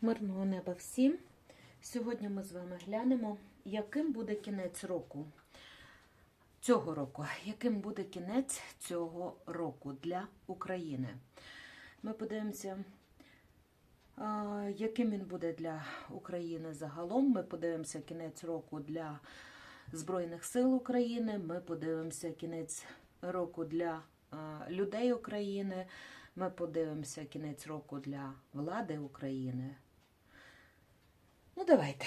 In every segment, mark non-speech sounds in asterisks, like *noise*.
Мирного неба всім. Сьогодні ми з вами глянемо, яким буде кінець року. Цього року, яким буде кінець цього року для України. Ми подивимося, яким він буде для України загалом. Ми подивимося кінець року для Збройних сил України. Ми подивимося кінець року для людей України. Ми подивимося кінець року для влади України. Ну, давайте.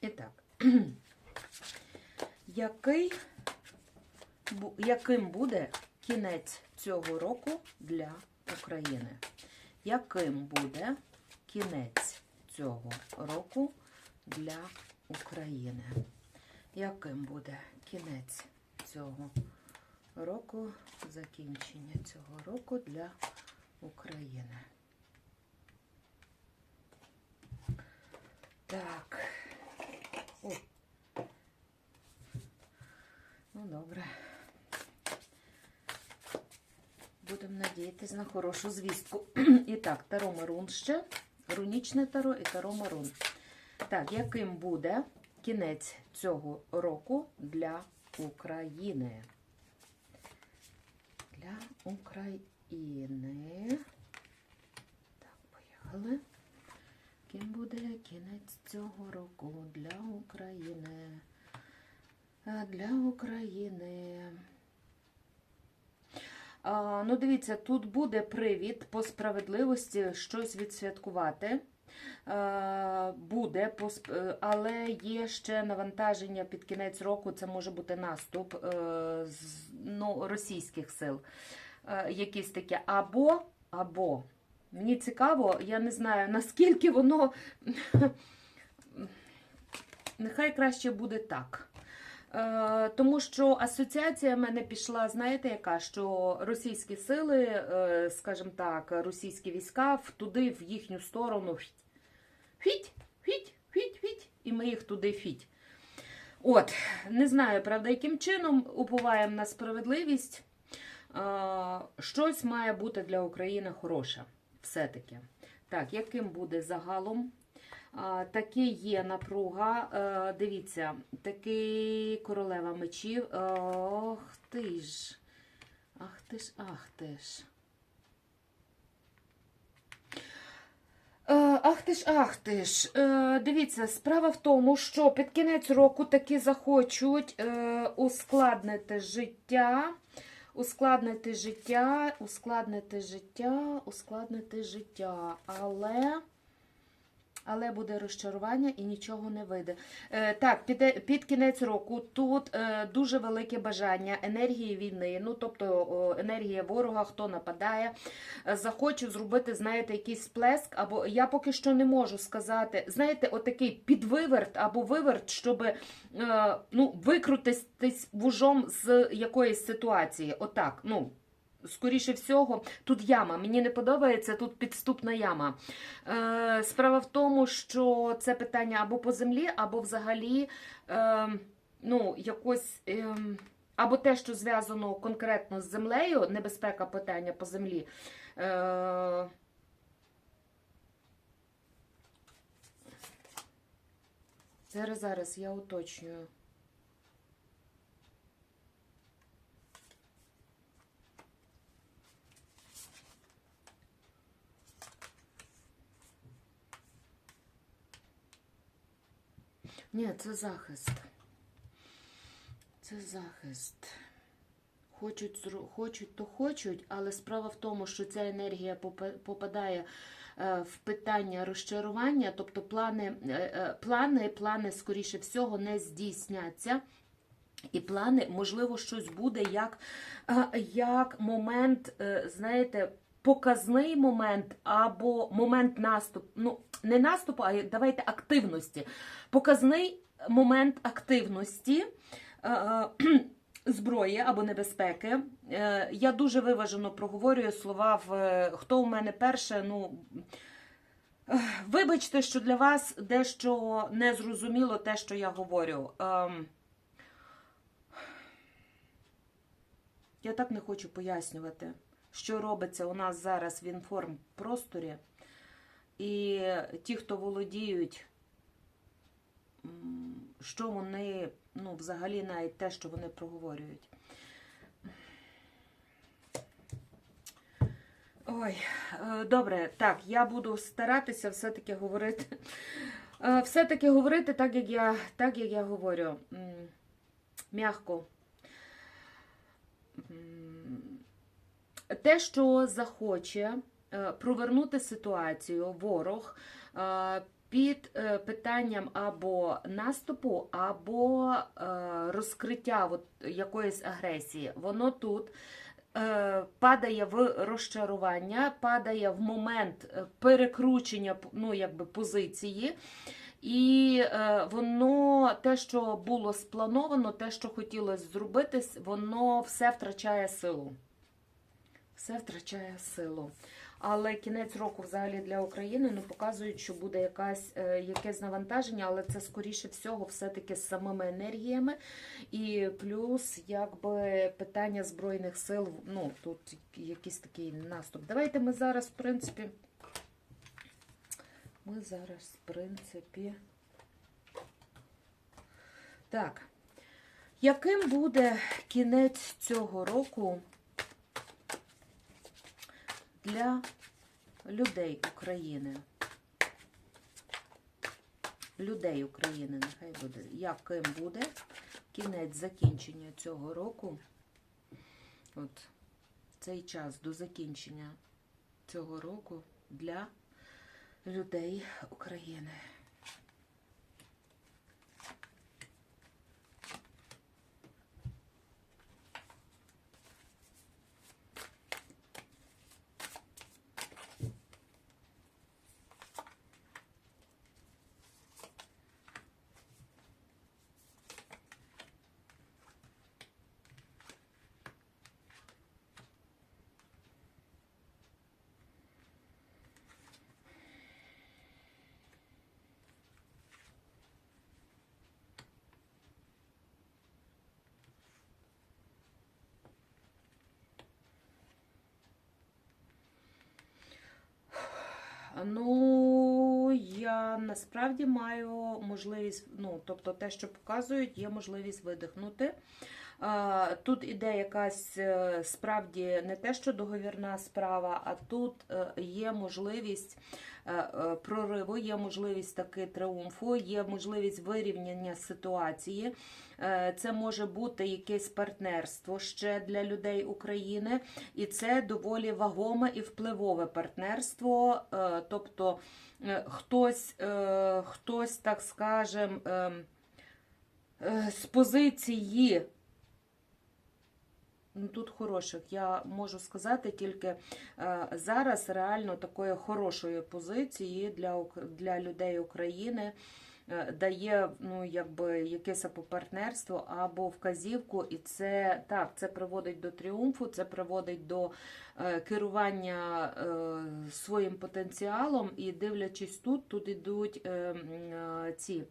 І так. *clears throat* Який, яким буде кінець цього року для України? Яким буде кінець цього року для України? Яким буде кінець цього року, закінчення цього року для України? Так. О. Ну, добре. Будемо надіятися на хорошу звістку. І так, Таро Марун ще, рунічне таро і Таро Марун. Так, яким буде кінець цього року для України? Для України. Так, поїхали. Ким буде кінець цього року для України? Для України. А, ну, дивіться, тут буде привід по справедливості щось відсвяткувати. Е, Буде, е, але є ще навантаження під кінець року. Це може бути наступ е, ну, російських сил. Якісь таке. Або, або. Мені цікаво, я не знаю, наскільки воно. *laughs* Нехай краще буде так. Е, тому що асоціація в мене пішла, знаєте, яка? Що російські сили, е, скажімо так, російські війська туди, в їхню сторону. Фіть, фіть, фіть, фіть, і ми їх туди фіть. От, не знаю, правда, яким чином уповаємо на справедливість. Е, щось має бути для України хороше. Все-таки. Так, яким буде загалом? А, Таки є напруга. Е, Дивіться, такий королева мечів. Ох ти ж. Ах ти ж, ах ти ж. Е, Ах ти ж, ах ти ж. Е, Дивіться, справа в тому, що під кінець року таки захочуть ускладнити життя. Ускладнити життя, ускладнити життя, ускладнити життя. Але. Але буде розчарування і нічого не вийде. Е, так, під, під кінець року тут е, дуже велике бажання енергії війни, ну тобто енергія ворога, хто нападає, е, захоче зробити, знаєте, якийсь сплеск, або я поки що не можу сказати, знаєте, отакий підвиверт або виверт, щоб ну, викрутитись вужом з якоїсь ситуації. Отак, ну. Скоріше всього, тут яма. Мені не подобається тут підступна яма. Е, справа в тому, що це питання або по землі, або взагалі е, ну, якось. Е, або те, що зв'язано конкретно з землею, небезпека питання по землі. Е, зараз, зараз я уточнюю. Ні, це захист. Це захист. Хочуть, хочуть, то хочуть, але справа в тому, що ця енергія попадає е, в питання розчарування, тобто плани, е, е, плани, плани, скоріше всього, не здійсняться. І плани, можливо, щось буде як, як момент, знаєте, показний момент або момент наступу. Ну, не наступу, а давайте активності. Показний момент активності. е, е, *clears throat* Зброї або небезпеки. Е, Я дуже виважено проговорюю слова в хто у мене перше. Ну вибачте, що для вас дещо незрозуміло те, що я говорю. Ем, Я так не хочу пояснювати, що робиться у нас зараз в інформпросторі. І ті, хто володіють, що вони, ну, взагалі, навіть те, що вони проговорюють. Ой, е, добре, так, я буду старатися все-таки говорити. е, Все-таки говорити так, як я, так, як я говорю. М, М'яко. Те, що захоче провернути ситуацію, ворог е, під е, питанням або наступу, або е, розкриття якоїсь агресії, воно тут е, падає в розчарування, падає в момент е, перекручення ну, якби, позиції. І е, воно, те, що було сплановано, те, що хотілося зробити, воно все втрачає силу. Все втрачає силу. Але кінець року взагалі для України ну, показують, що буде якась, е, якесь навантаження, але це скоріше всього все-таки з самими енергіями. І плюс якби питання Збройних сил, ну тут якийсь такий наступ. Давайте ми зараз, в принципі, ми зараз, в принципі. Так. Яким буде кінець цього року для людей України? Людей України, нехай буде. Яким буде кінець закінчення цього року? От цей час до закінчення цього року для людей України. Ну, я насправді маю можливість, ну, тобто те, що показують, є можливість видихнути. Тут іде якась е, справді не те, що договірна справа, а тут е, є можливість е, прориву, є можливість таки триумфу, є можливість вирівняння ситуації. Це може бути якесь партнерство ще для людей України, і це доволі вагоме і впливове партнерство. Тобто хтось, хтось так скажем, ем, з позиції. Тут хороших, я можу сказати тільки е, зараз реально такої хорошої позиції для, для людей України е, дає ну, якби, якесь або партнерство, або вказівку, і це так, це приводить до тріумфу, це приводить до е, керування своїм потенціалом. І дивлячись тут, тут ідуть ці.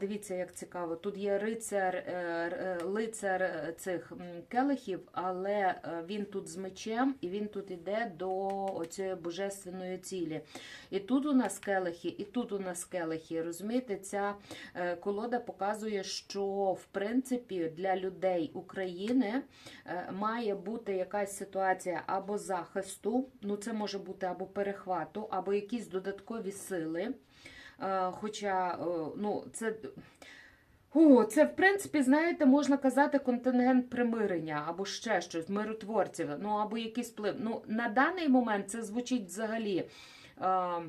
Дивіться, як цікаво. Тут є рицар, е, е, лицар е, цих келихів, але він тут з мечем і він тут іде до оцієї божественної цілі. І тут у нас келихи, і тут у нас келихи. Розумієте, ця колода показує, що в принципі для людей України має бути якась ситуація або захисту, ну це може бути або перехвату, або якісь додаткові сили. Е, Хоча, е, ну, це. О, це, в принципі, знаєте, можна казати контингент примирення або ще щось, миротворців, ну або якийсь вплив. Ну, на даний момент це звучить взагалі. Е,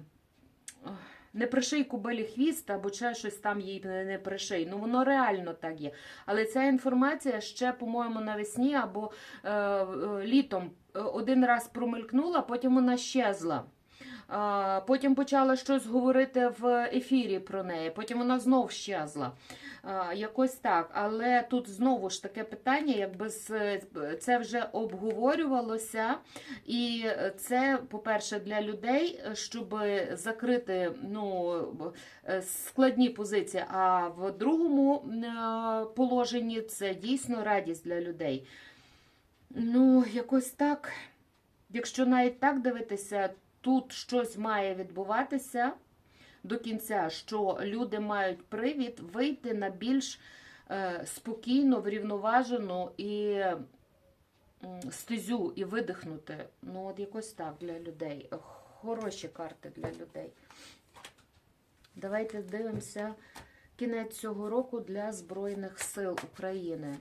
не приший кубелі хвіст, або ще щось там їй не приший. Ну воно реально так є. Але ця інформація ще, по-моєму, навесні або е, літом один раз промелькнула, потім вона щезла. Потім почала щось говорити в ефірі про неї, потім вона знов щезла. Якось так. Але тут знову ж таке питання, якби це вже обговорювалося, і це, по-перше, для людей, щоб закрити ну, складні позиції. А в другому положенні це дійсно радість для людей. Ну, якось так. Якщо навіть так дивитися, тут щось має відбуватися до кінця, що люди мають привід вийти на більш е, спокійно, врівноважену і стезю і видихнути. Ну, от якось так для людей. Хороші карти для людей. Давайте дивимося кінець цього року для Збройних сил України.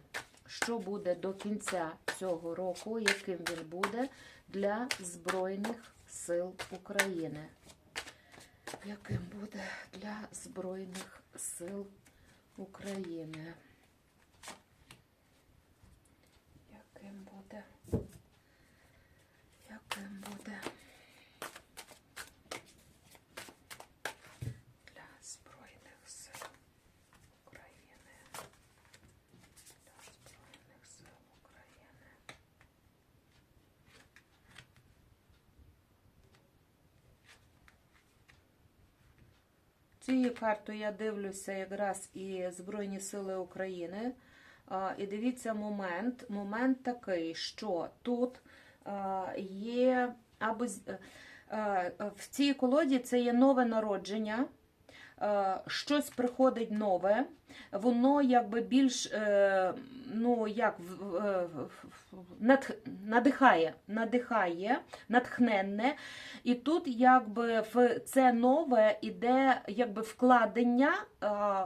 Що буде до кінця цього року, яким він буде для Збройних сил України? Яким буде для Збройних сил України? Яким буде? Яким буде? Для Збройних сил України. Для Збройних сил України. Цією картою я дивлюся якраз і Збройні Сили України. І дивіться момент. Момент такий, що тут є або е, е, в цій колоді це є нове народження. Е, Щось приходить нове, воно якби більш е, ну як е, надихає, надихає, натхненне. І тут якби в це нове іде якби вкладення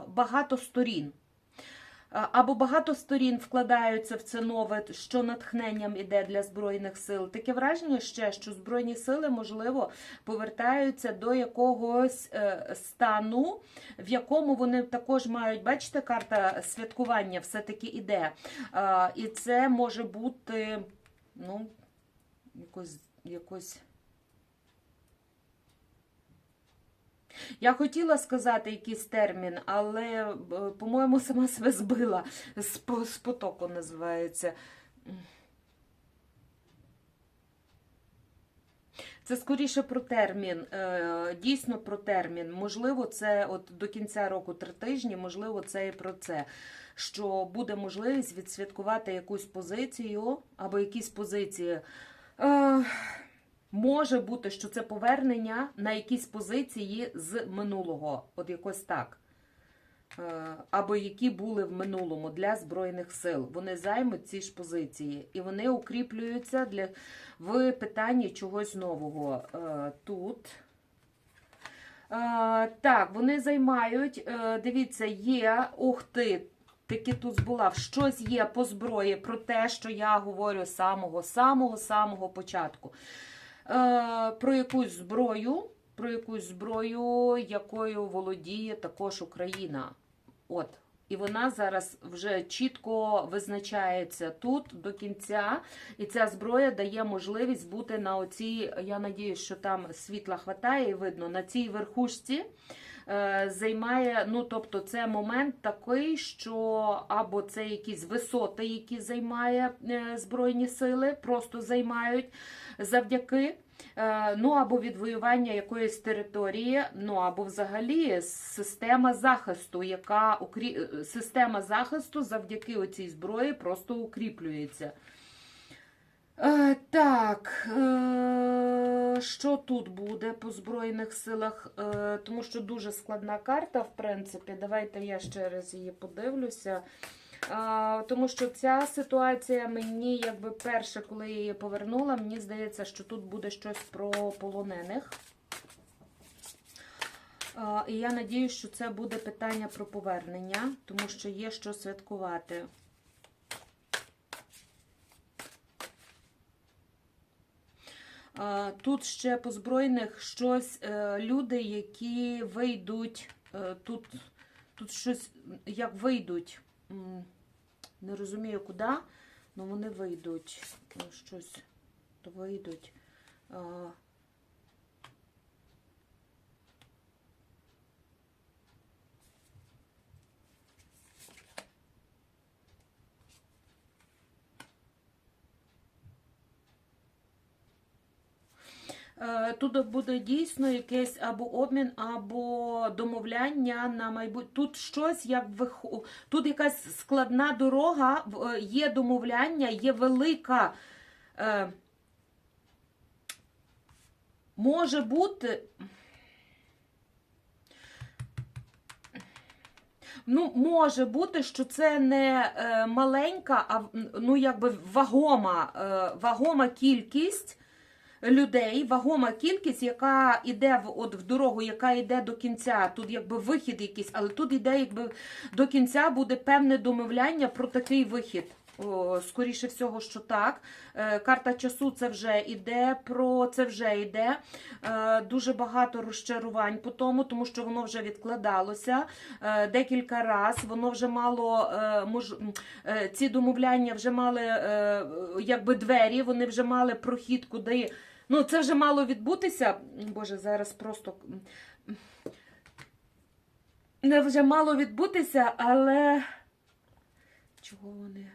багато сторін. А, Або багато сторін вкладаються в це нове, що натхненням іде для Збройних сил. Таке враження ще, що Збройні сили, можливо, повертаються до якогось е, стану, в якому вони також мають, бачите, карта святкування все-таки іде. І це може бути, ну, якось. якось Я хотіла сказати якийсь термін, але, е, по-моєму, сама себе збила. З, потоку називається. Це скоріше про термін, е, дійсно про термін. Можливо, це от до кінця року три тижні, можливо, це і про це. Що буде можливість відсвяткувати якусь позицію або якісь позиції. Може бути, що це повернення на якісь позиції з минулого, от якось так. Е, Або які були в минулому для Збройних сил. Вони займуть ці ж позиції. І вони укріплюються для, в питанні чогось нового. Е, Тут. Е, Так, вони займають, дивіться, є, ух ти, таки тут збулав, щось є по зброї про те, що я говорю з самого, самого, самого початку. Е, Про якусь зброю, про якусь зброю, якою володіє також Україна. От. І вона зараз вже чітко визначається тут до кінця. І ця зброя дає можливість бути на оцій, я надіюсь, що там світла хватає і видно, на цій верхушці займає, ну тобто це момент такий, що або це якісь висоти, які займає е, Збройні сили, просто займають завдяки. е, Ну, або відвоювання якоїсь території, ну або взагалі система захисту, яка е, система захисту завдяки оцій зброї просто укріплюється. Е, так, е, що тут буде по Збройних силах? Е, тому що дуже складна карта, в принципі. Давайте я ще раз її подивлюся. Е, тому що ця ситуація мені, якби перше, коли я її повернула, мені здається, що тут буде щось про полонених. Е, і я надію, що це буде питання про повернення, тому що є що святкувати. Тут ще по збройних щось е, люди, які вийдуть, е, тут, тут щось як вийдуть, не розумію куди, але вони вийдуть. Ну, Щось то вийдуть. Тут буде дійсно якийсь або обмін, або домовляння на майбутнє. Тут щось як вих... тут якась складна дорога, е, є домовляння, є велика. Е, може бути. Ну, може бути, що це не е, маленька, а ну, якби вагома, е, вагома кількість людей, вагома кількість, яка йде в, от, в дорогу, яка йде до кінця. Тут якби вихід якийсь, але тут йде якби до кінця буде певне домовляння про такий вихід. О, скоріше всього, що так. Е, Карта часу це вже йде, про це вже йде. Е, Дуже багато розчарувань по тому, тому що воно вже відкладалося е, декілька разів. Воно вже мало е, мож... е, ці домовляння вже мали е, якби двері, вони вже мали прохід, куди. Ну, це вже мало відбутися. Боже, зараз просто. Не вже мало відбутися, але чого вони?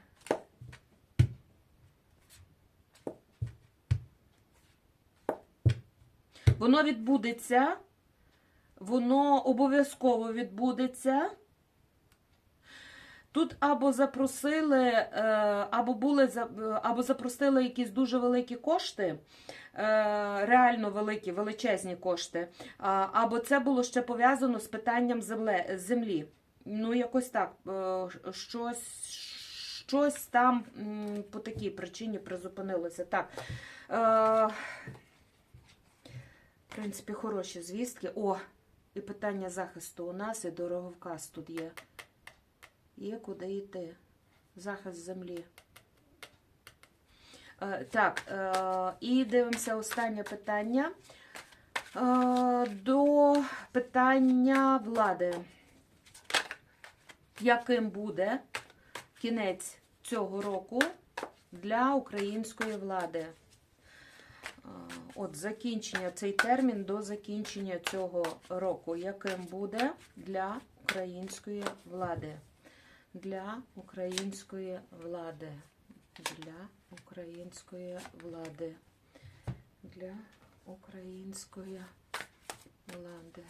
Воно відбудеться. Воно обов'язково відбудеться. Тут або запросили, е, або були е, або запросили якісь дуже великі кошти, е, реально великі, величезні кошти, або це було ще пов'язано з питанням землі. Ну, якось так. Щось, щось там по такій причині призупинилося. Так. В принципі, хороші звістки. О, і питання захисту у нас, і дороговказ тут є. Є куди йти. Захист землі. Е, так, е, і дивимося останнє питання. Е, до питання влади. Яким буде кінець цього року для української влади? От закінчення, цей термін до закінчення цього року, яким буде для української влади? Для української влади. Для української влади. Для української влади.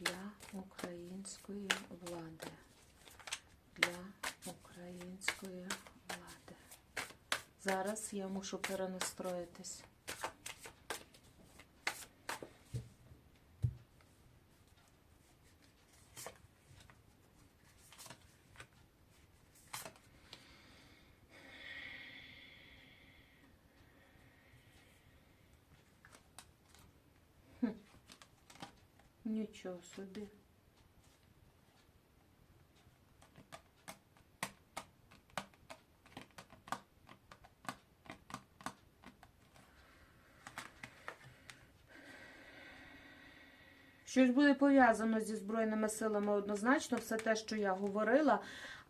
Для української влади. Для української влади. Зараз я мушу перенастроїтись. Хм. Нічого собі. Щось буде пов'язано зі Збройними силами однозначно, все те, що я говорила.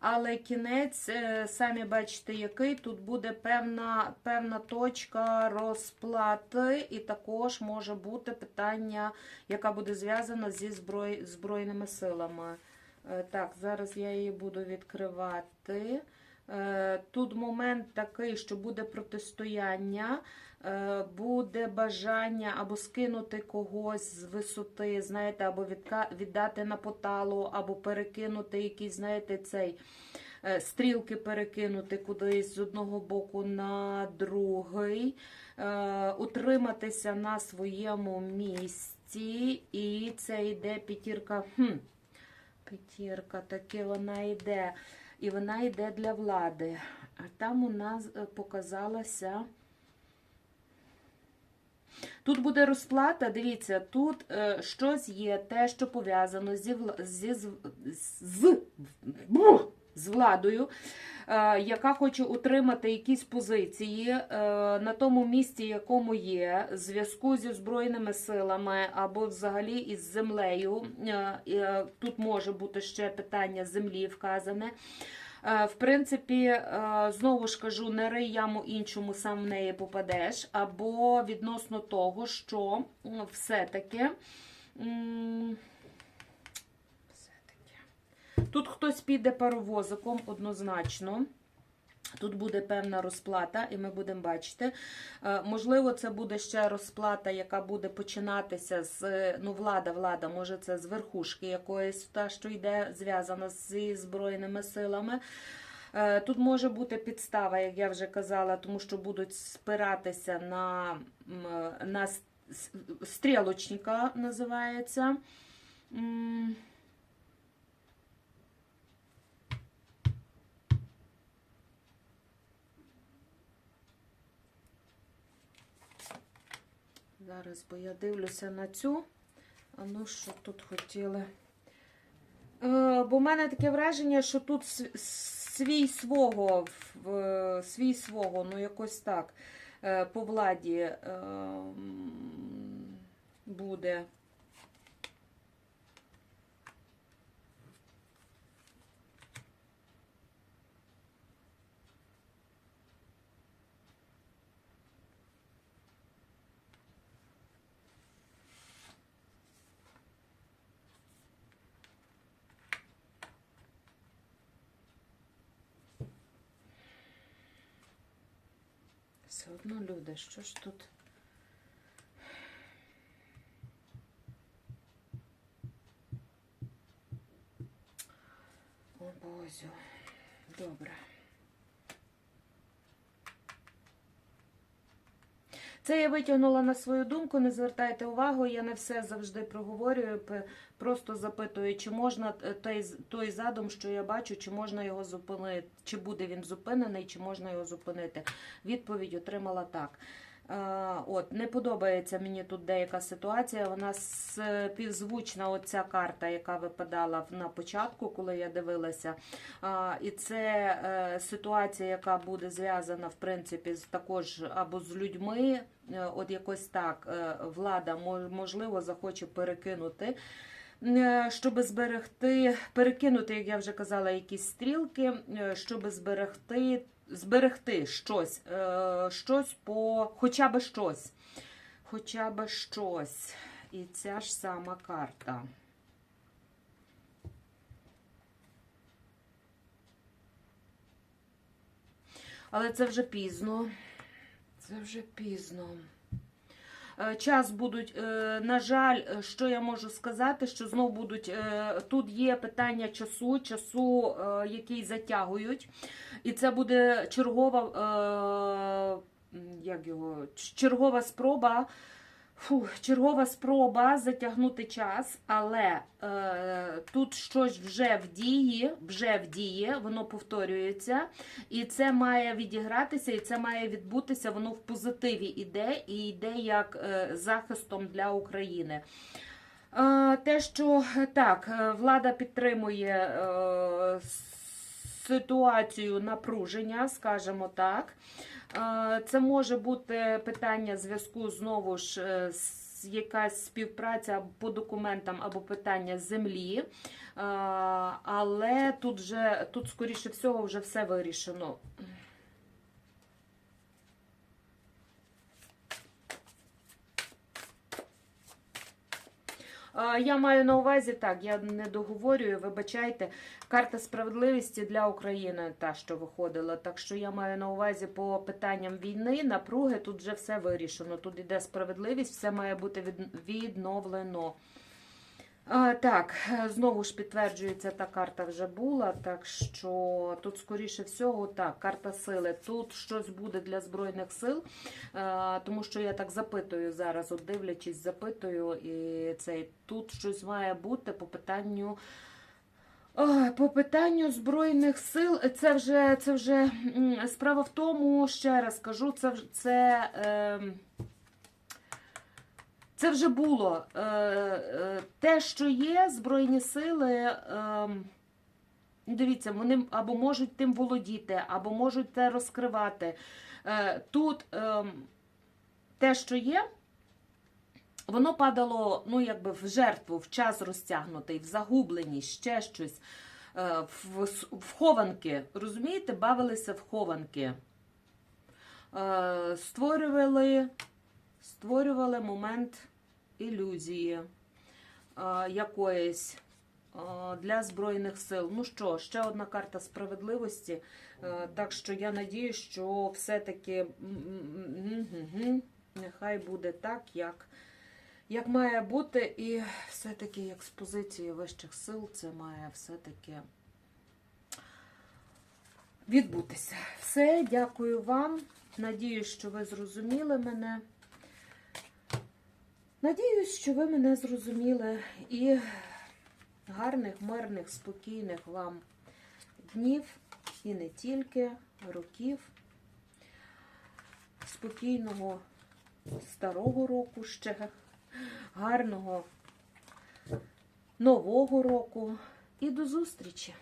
Але кінець, е, самі бачите, який тут буде певна, певна точка розплати, і також може бути питання, яка буде зв'язана зі зброй, Збройними силами. Е, Так, зараз я її буду відкривати. Е, Тут момент такий, що буде протистояння, буде бажання або скинути когось з висоти, знаєте, або віддати на поталу, або перекинути якийсь, знаєте, цей е, стрілки перекинути кудись з одного боку на другий, е, утриматися на своєму місці, і це йде п'ятірка. Хм, п'ятірка, таки вона йде. І вона йде для влади. А там у нас е, показалася. Тут буде розплата, дивіться, тут е, щось є, те, що пов'язано зі, зі, з, з, бух, з владою, е, яка хоче утримати якісь позиції е, на тому місці, якому є, в зв'язку зі Збройними силами або взагалі із землею. Е, е, тут може бути ще питання землі вказане. Е, В принципі, е, знову ж кажу, не рий яму іншому, сам в неї попадеш, або відносно того, що все-таки. Тут хтось піде паровозиком однозначно. Тут буде певна розплата, і ми будемо бачити. Е, Можливо, це буде ще розплата, яка буде починатися з ну, влада, влада, може, це з верхушки якоїсь, та, що йде зв'язана зі Збройними силами. Е, Тут може бути підстава, як я вже казала, тому що будуть спиратися на, на стрілочника, називається. Зараз, бо я дивлюся на цю. А ну, що тут хотіли. Е, бо в мене таке враження, що тут свій свого, свій свого, ну якось так, е, по владі е, буде. Все одно люди, що ж тут? О, Бозю. Добре. Це я витягнула на свою думку, не звертайте увагу, я не все завжди проговорюю, просто запитую, чи можна е, той, той задум, що я бачу, чи можна його зупинити, чи буде він зупинений, чи можна його зупинити. Відповідь отримала так. Е, От, не подобається мені тут деяка ситуація. Вона співзвучна, оця карта, яка випадала на початку, коли я дивилася. І це е, ситуація, яка буде зв'язана, в принципі, також або з людьми. Е, От якось так влада мож- можливо захоче перекинути. Щоб зберегти, перекинути, як я вже казала, якісь стрілки, щоб зберегти, зберегти щось, е, щось по, хоча б щось, хоча б щось. І ця ж сама карта. Але це вже пізно. Це вже пізно. Е, Час будуть, е, на жаль, е, що я можу сказати, що знов будуть тут є питання часу, часу, який затягують, і це буде чергова, як його, чергова спроба. Фу, чергова спроба затягнути час, але е, тут щось вже в дії, вже в дії, воно повторюється, і це має відігратися, і це має відбутися. Воно в позитиві іде і йде як е, захистом для України. Е, Те, що так, е, влада підтримує е, ситуацію напруження, скажімо так. Це може бути питання зв'язку знову ж е, з якась співпраця по документам або питання землі. Але тут вже, тут, скоріше всього, вже все вирішено. Я маю на увазі так, я не договорюю, вибачайте. Карта справедливості для України, та що виходила. Так що я маю на увазі по питанням війни, напруги, тут вже все вирішено. Тут іде справедливість, все має бути від- відновлено. Так, е, знову ж підтверджується, та карта вже була, так що тут, скоріше всього, так, карта сили. Тут щось буде для Збройних сил, е, тому що я так запитую зараз, от дивлячись, запитую, і цей, тут щось має бути по питанню. По питанню Збройних сил, це вже, це вже справа в тому, ще раз кажу, це, це, ем, це вже було. Е, е, Те, що є, Збройні сили, ем, дивіться, вони або можуть тим володіти, або можуть це розкривати. Е, Тут ем, те, що є, воно падало ну, якби в жертву, в час розтягнутий, в загубленість, ще щось, в, хованки. Розумієте, бавилися в хованки. Створювали, створювали момент ілюзії е, якоїсь. для Збройних сил. Ну що, ще одна карта справедливості. Е, Так що я надію, що все-таки нехай буде так, як, як має бути, і все-таки як з позиції вищих сил це має все-таки відбутися. Все, дякую вам. Надіюсь, що ви зрозуміли мене. Надіюсь, що ви мене зрозуміли і гарних, мирних, спокійних вам днів і не тільки років. Спокійного старого року ще, гарного нового року і до зустрічі!